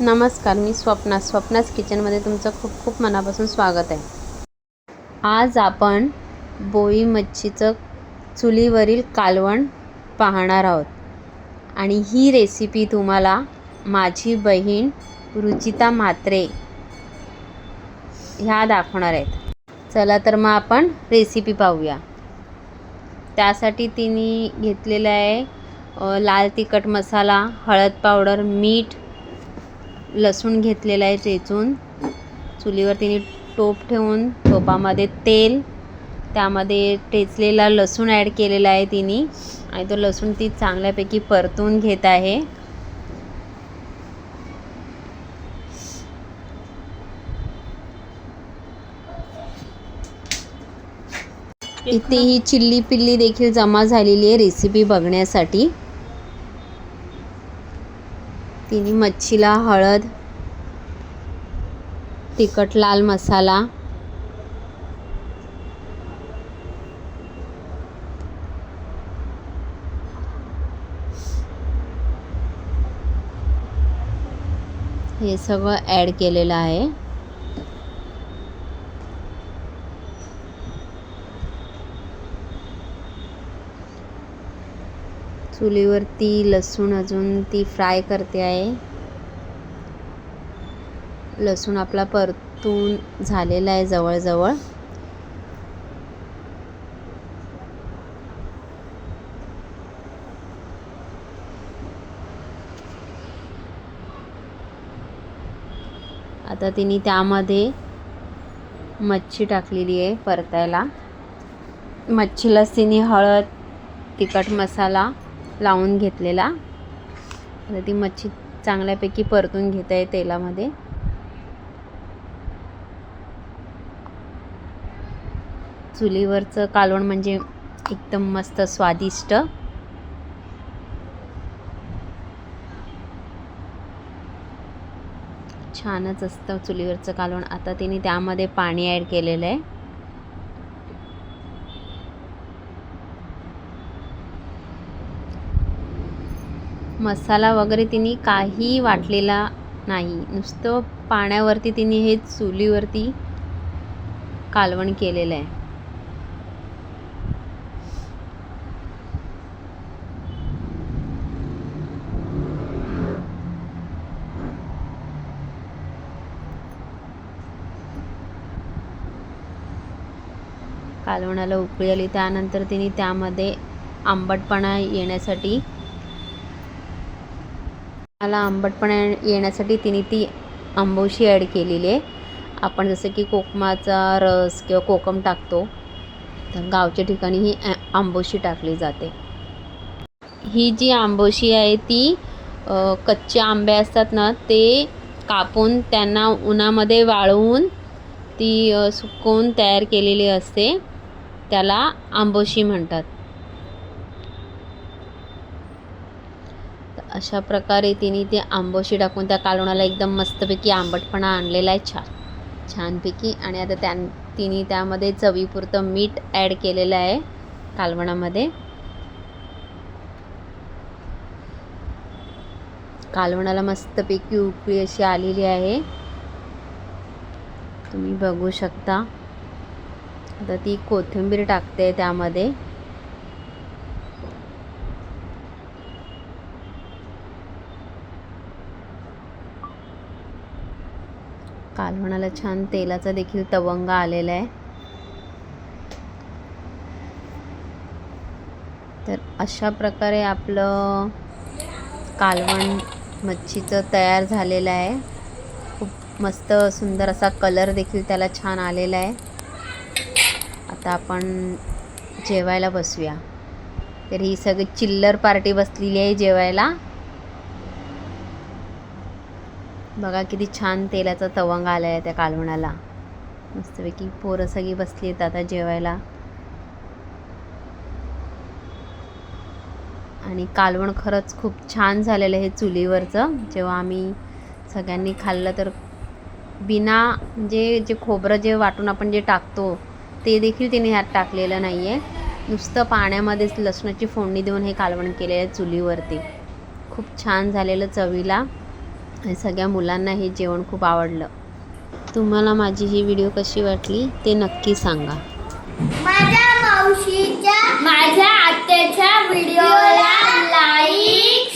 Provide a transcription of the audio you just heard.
नमस्कार मी स्वप्ना. स्वप्नाच किचनमध्ये तुमचं खूप खूप मनापासून स्वागत आहे. आज आपण बोई मच्छीचं चुलीवरील कालवण पाहणार आहोत. आणि ही रेसिपी तुम्हाला माझी बहीण रुचिता म्हात्रे ह्या दाखवणार आहेत. चला तर मग आपण रेसिपी पाहूया. त्यासाठी तिने घेतलेलं आहे लाल तिखट मसाला हळद पावडर मीठ लसूण घेतलेला आहे चेचून. चुलीवर तिने टोप ठेवून टोपामध्ये तेल त्यामध्ये टेचलेला लसूण ॲड केलेला आहे तिने आणि तो लसूण ती चांगल्यापैकी परतून घेत आहे. इथे ही चिल्ली पिल्ली देखील जमा झालेली आहे रेसिपी बघण्यासाठी. तिने मच्छीला हळद तिखट लाल मसाला हे सगळं ॲड केलेलं आहे. चुलीवरती लसूण अजून ती फ्राय करते आहे. लसूण आपला परतून झालेला आहे जवळजवळ. आता तिने त्यामध्ये मच्छी टाकलेली आहे परतायला. मच्छीलाच तिने हळद तिखट मसाला लावून घेतलेला. आता ती मच्छी चांगल्यापैकी परतून घेत आहे तेलामध्ये. चुलीवरचं कालवण म्हणजे एकदम मस्त स्वादिष्ट. छानच असतं चुलीवरचं कालवण. आता तिने त्यामध्ये पाणी ॲड केलेलं आहे. मसाला वगैरे तिने काही वाटलेला नाही. नुसतं पाण्यावरती तिने हे चुलीवरती कालवण केलेलं आहे कालवणाला उकळी आली. त्यानंतर तिने त्यामध्ये आंबटपणा येण्यासाठी मला आंबटपणा येण्यासाठी तिने ती आंबोशी ॲड केलेली आहे. आपण जसं की कोकमाचा रस किंवा कोकम टाकतो तर गावच्या ठिकाणी ही आंबोशी टाकली जाते. ही जी आंबोशी आहे ती कच्चे आंबे असतात ना ते कापून त्यांना उन्हामध्ये वाळवून ती सुकवून तयार केलेली असते. त्याला आंबोशी म्हणतात. अशा प्रकारे तिने ते आंबोशी टाकून त्या कालवणाला एकदम मस्तपैकी आंबटपणा आणलेला आहे. छान छानपैकी. आणि आता त्या तिने त्यामध्ये चवीपुरतं मीठ ॲड केलेलं आहे कालवणामध्ये. कालवणाला मस्तपैकी उकळी अशी आलेली आहे. तुम्ही बघू शकता. आता ती कोथिंबीर टाकते त्यामध्ये. कालवणाला छान तेलाचा देखील तवंग आलेला आहे. तर अशा प्रकारे आपलं कालवण मच्छीचं तयार झालेलं आहे. खूप मस्त सुंदर असा कलर देखील त्याला छान आलेला आहे. आता आपण जेवायला बसूया. तर ही सगळी चिल्लर पार्टी बसलेली आहे जेवायला. बघा किती छान तेलाचा तवंग आला आहे त्या कालवणाला. मस्तपैकी पोरं सगळी बसली आहेत आता जेवायला. आणि कालवण खरंच खूप छान झालेलं आहे चुलीवरचं. जेव्हा आम्ही सगळ्यांनी खाल्लं तर बिना म्हणजे जे खोबरं जे वाटून आपण जे टाकतो ते देखील तिने ह्यात टाकलेलं नाही आहे नुसतं पाण्यामध्येच लसणाची फोडणी देऊन हे कालवण केलेलं आहे चुलीवरती. खूप छान झालेलं चवीला. सगळ्या मुलांना हे जेवण खूप आवडलं. तुम्हाला माझी ही व्हिडिओ कशी वाटली ते नक्की सांगा. माझ्या मावशीच्या माझ्या आत्याच्या व्हिडिओला लाईक